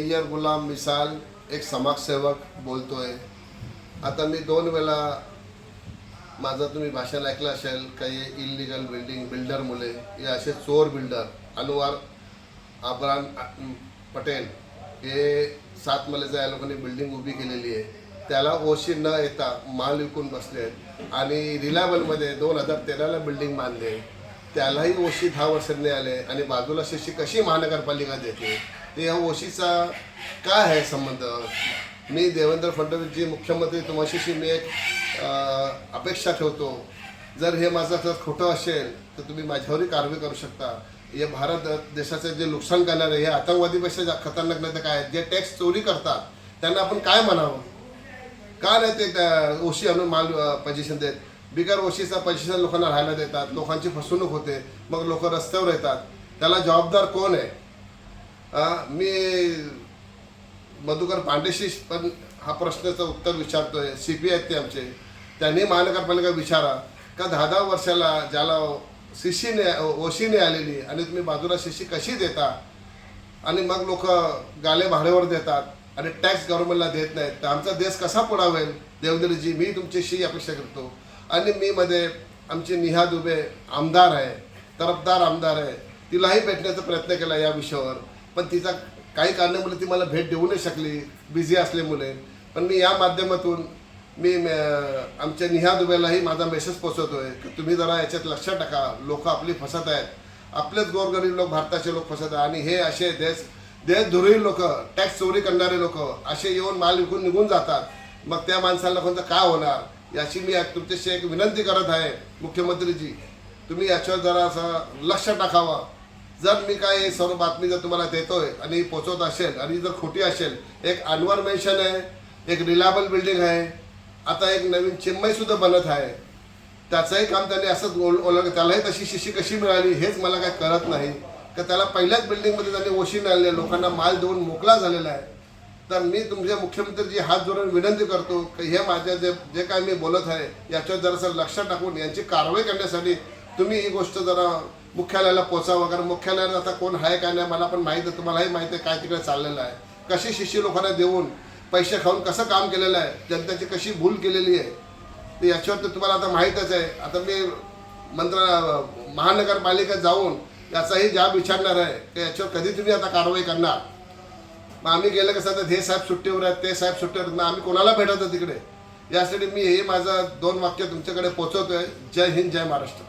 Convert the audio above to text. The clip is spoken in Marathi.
सय्यर गुलाम मिसाल एक समाजसेवक बोलतोय. आता मी दोन वेळा माझं तुम्ही भाषण ऐकलं असेल काही इलिगल बिल्डिंग बिल्डर मुले हे असे चोर बिल्डर अनुवार आबरान पटेल हे सात मलेचा या लोकांनी बिल्डिंग उभी केलेली आहे. त्याला ओशी न येता माल विकून बसले आहेत. आणि रिलायबलमध्ये दोन हजार तेराला बिल्डिंग बांधले त्यालाही ओशी दहा वर्षांनी आले आणि बाजूला शिशी कशी महानगरपालिका देते? ते या ओशीचा काय आहे संबंध? मी देवेंद्र फडणवीसजी मुख्यमंत्री तुमच्याशी मी एक अपेक्षा ठेवतो. जर हे माझं जर खोटं असेल तर तुम्ही माझ्यावरही कारवाई करू शकता. हे भारत देशाचं जे नुकसान करणारे हे आतंकवादीपेक्षा जा- खतरनाक नाही तर काय? आहेत? जे टॅक्स चोरी करतात त्यांना आपण काय म्हणावं? का नाही ते त्या ओशी आणून माल पोझिशन देत? बिगर ओशीचा पोझिशन लोकांना राहायला देतात. लोकांची फसवणूक होते. मग लोक रस्त्यावर येतात. त्याला जबाबदार कोण आहे? मी मधुकर पांडेशी पण हा प्रश्नाचं उत्तर विचारतोय. सी पी आहेत ते आमचे. त्यांनी महानगरपालिका विचारा. का दहा दहा वर्षाला ज्याला शिशीने ओशीने आलेली आणि तुम्ही बाजूला शिशी कशी देता? आणि मग लोक गाले भाड्यावर देतात आणि टॅक्स गव्हर्नमेंटला देत नाहीत. तर आमचा देश कसा पुढावेल देवदरीजी मी तुमच्याशी अपेक्षा करतो. आणि मी मध्ये आमची निहा दुबे आमदार आहे. तरफदार आमदार आहे. तिलाही भेटण्याचा प्रयत्न केला या विषयावर. पण तिचा काही कारणामुळे ती मला भेट देऊ नाही शकली बिझी असल्यामुळे. पण मी या माध्यमातून मी आमच्या निहा दुबेलाही माझा मेसेज पोहोचवतोय की तुम्ही जरा याच्यात लक्षात टाका. लोक आपली फसत आहेत. आपलेच गोरगरीब लोक भारताचे लोक फसत आहेत. आणि हे असे देश देशद्रोही लोक टॅक्स चोरी करणारे लोक असे येऊन माल विकून निघून जातात. मग त्या माणसाला कोणतं काय होणार? याची मी तुमच्याशी एक विनंती करत आहे मुख्यमंत्रीजी. तुम्ही याच्यावर जरा असं लक्ष टाकावं. जर मी काय सर्व बातमी जर तुम्हाला देतोय आणि पोचवत असेल आणि जर खोटी असेल एक अनवर मेन्शन आहे एक रिलायबल बिल्डिंग आहे आता एक नवीन चिन्मयसुद्धा बनत आहे. त्याचंही काम त्यांनी असंच ओल ओळख त्यालाही तशी शिशी कशी मिळाली हेच मला काय कळत नाही. का त्याला पहिल्याच बिल्डिंगमध्ये त्यांनी ओशी आणले लोकांना माल देऊन मोकळा झालेला आहे. तर मी तुमच्या मुख्यमंत्रीजी हात जोडून विनंती करतो की हे माझ्या जे जे काय मी बोलत आहे याच्यावर जरासं लक्षात टाकून यांची कारवाई करण्यासाठी तुम्ही ही गोष्ट जरा मुख्यालयाला पोचावं कारण मुख्यालयात आता कोण आहे काय नाही मला पण माहीत आहे तुम्हालाही माहिती आहे काय तिकडे चाललेलं आहे. कशी शिशी लोकांना देऊन पैसे खाऊन कसं काम केलेलं आहे जनतेची कशी भूल केलेली आहे तर याच्यावर तर तुम्हाला आता माहीतच आहे. आता मी मंत्र महानगरपालिकेत जाऊन याचाही जाब विचारणार आहे की याच्यावर कधी तुम्ही आता कारवाई करणार? मग आम्ही गेलं कसं आता हे साहेब सुट्टीवर आहेत ते साहेब सुट्टीवर आहेत मग आम्ही कोणाला भेटतो तिकडे? यासाठी मी हे माझं दोन वाक्य तुमच्याकडे पोहोचवतोय जय हिंद जय महाराष्ट्र.